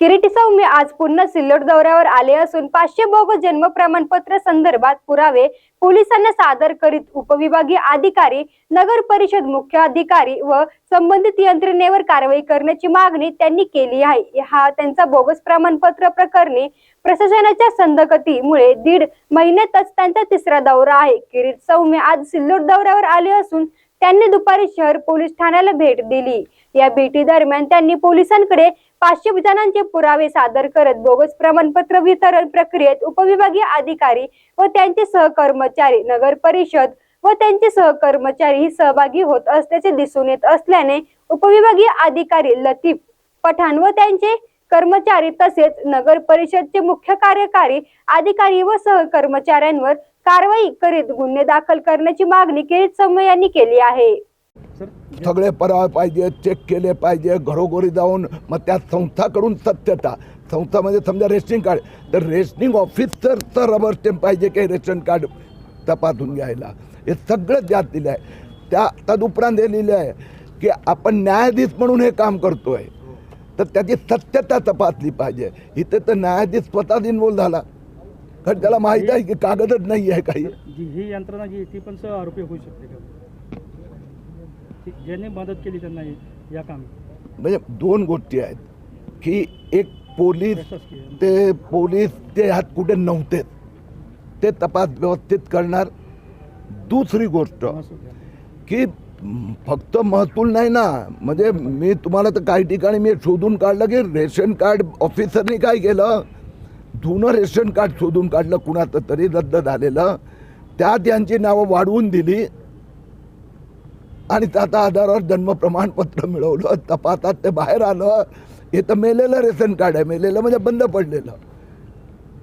किरीटी सौम्य आज पुन्हा सिल्लोड दौऱ्यावर आले असून पाचशे बोगस जन्म प्रमाणपत्र संदर्भात पुरावे पोलिसांना सादर करीत उपविभागीय अधिकारी नगर परिषद मुख्य अधिकारी व संबंधित यंत्रणेवर कारवाई करण्याची मागणी त्यांनी केली आहे. हा त्यांचा बोगस प्रमाणपत्र प्रकरणी प्रशासनाच्या संदकतीमुळे दीड महिन्यातच त्यांचा तिसरा दौरा आहे. किरीट सौम्य आज सिल्लोड दौऱ्यावर आले असून त्यांनी दुपारी शहर पोलीस ठाण्याला भेट दिली. या भेटी दरम्यान त्यांनी पोलिसांकडे पाचशे जणांचे पुरावे सादर करत बोगस प्रमाणपत्र वितरण प्रक्रियेत उपविभागीय अधिकारी व त्यांचे सहकर्मचारी नगर परिषद व त्यांचे सहकर्मचारी सहभागी होत असल्याचे दिसून येत असल्याने उपविभागीय अधिकारी लतीफ पठाण व त्यांचे कर्मचारी तसेच नगर परिषदचे मुख्य कार्यकारी अधिकारी व सहकर्मचाऱ्यांवर कारवाई करीत गुन्हे दाखल करण्याची मागणी किरीट समय यांनी केली आहे. सगळे परवा पाहिजे चेक केले पाहिजे घरोघरी जाऊन मग त्या संस्थाकडून सत्यता. संस्थामध्ये समजा रेशनिंग कार्ड तर रेशनिंग ऑफिसरचं रबर स्टॅम्प पाहिजे काही रेशन कार्ड तपासून घ्यायला? हे सगळं त्यात दिलं आहे त्या तदुपरांत हे लिहिलं आहे की आपण न्यायाधीश म्हणून हे काम करतो आहे तर त्याची सत्यता तपासली पाहिजे. इथे तर न्यायाधीश स्वतःच इन्वॉल्व्ह झाला. कारण त्याला माहीत आहे की कागदच नाही आहे काही. जी ही यंत्रणा जी आहे ती पण सह आरोपी होऊ शकते का? ती- ज्यांनी मदत केली त्यांना हे- या काम. म्हणजे दोन गोष्टी आहेत की एक पोलीस प्रशासकीय ते पोलीस ते ह्यात कुठे नव्हते. ते तपास व्यवस्थित करणार. दुसरी गोष्ट महसूल. की म, फक्त महसूल नाही ना. म्हणजे मी तुम्हाला तर काही ठिकाणी मी शोधून काढलं की रेशन कार्ड ऑफिसरनी काय केलं? जुनं रेशन कार्ड शोधून काढलं कुणाचं तरी रद्द झालेलं. त्यात यांची नावं वाढवून दिली. आणि त्याच्या आधारावर जन्म प्रमाणपत्र मिळवलं तपासात ते बाहेर आलं. हे तर मेलेलं रेशन कार्ड आहे मेलेलं म्हणजे बंद पडलेलं.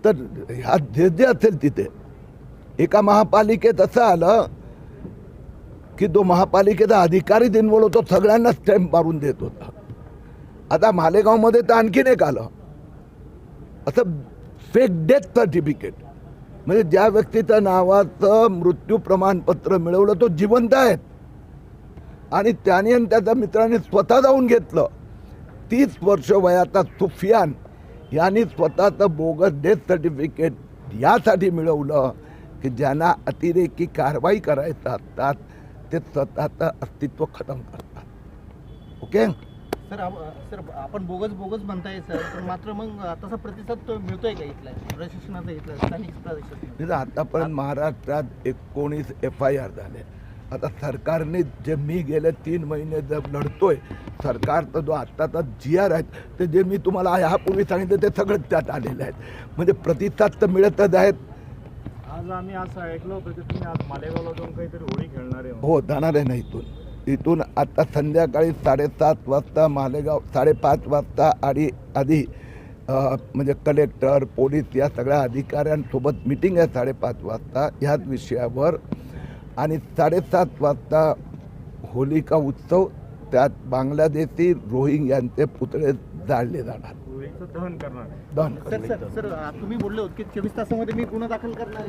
तर ह्या जे जे असेल तिथे एका महापालिकेत असं आलं की तो महापालिकेचा अधिकारी दिनवळ होतो सगळ्यांना स्टॅम्प मारून देत होता. आता मालेगावमध्ये तर आणखीन एक आलं. असं फेक डेथ सर्टिफिकेट म्हणजे ज्या व्यक्तीच्या नावाचं मृत्यू प्रमाणपत्र मिळवलं तो जिवंत आहेत आणि त्याने आणि त्याच्या मित्राने स्वतः जाऊन घेतलं. तीस वर्ष वयाचा सुफियान यांनी स्वतःचं बोगस डेथ सर्टिफिकेट यासाठी मिळवलं की ज्यांना अतिरेकी कारवाई करायचं असतात ते स्वतःचं अस्तित्व खतम करतात. ओके सर आप- सर आपण बोगस बोगस म्हणताय सर पण मात्र मग तसा प्रतिसाद तो मिळतोय का इथला? प्रशासनाचा इथला स्थानिक तिथं आतापर्यंत महाराष्ट्रात एकोणीस एफ आय आर झाले. आता सरकारने जे मी गेले तीन महिने जर लढतोय सरकारचा जो आत्ताचा जी आर आहेत ते जे मी तुम्हाला ह्यापूर्वी सांगितलं ते सगळंच त्यात आलेले आहेत म्हणजे प्रतिसाद तर मिळतच आहेत. आज आम्ही असं ऐकलं होतं की तुम्ही आज मालेगावला जाऊन काहीतरी होळी खेळणार आहे हो जाणार आहे ना इथून. इथून आता संध्याकाळी साडेसात वाजता मालेगाव साडेपाच वाजता आणि आधी म्हणजे कलेक्टर पोलीस या सगळ्या अधिकाऱ्यांसोबत मिटिंग आहे साडेपाच वाजता ह्याच विषयावर. आणि साडेसात वाजता होलिका उत्सव त्यात बांगलादेशी रोहिंग यांचे पुतळे जाळले जाणार. दहन करणार. आहे दहन सर सर सर तुम्ही बोलले होते की चोवीस तासामध्ये मी गुन्हा दाखल करणार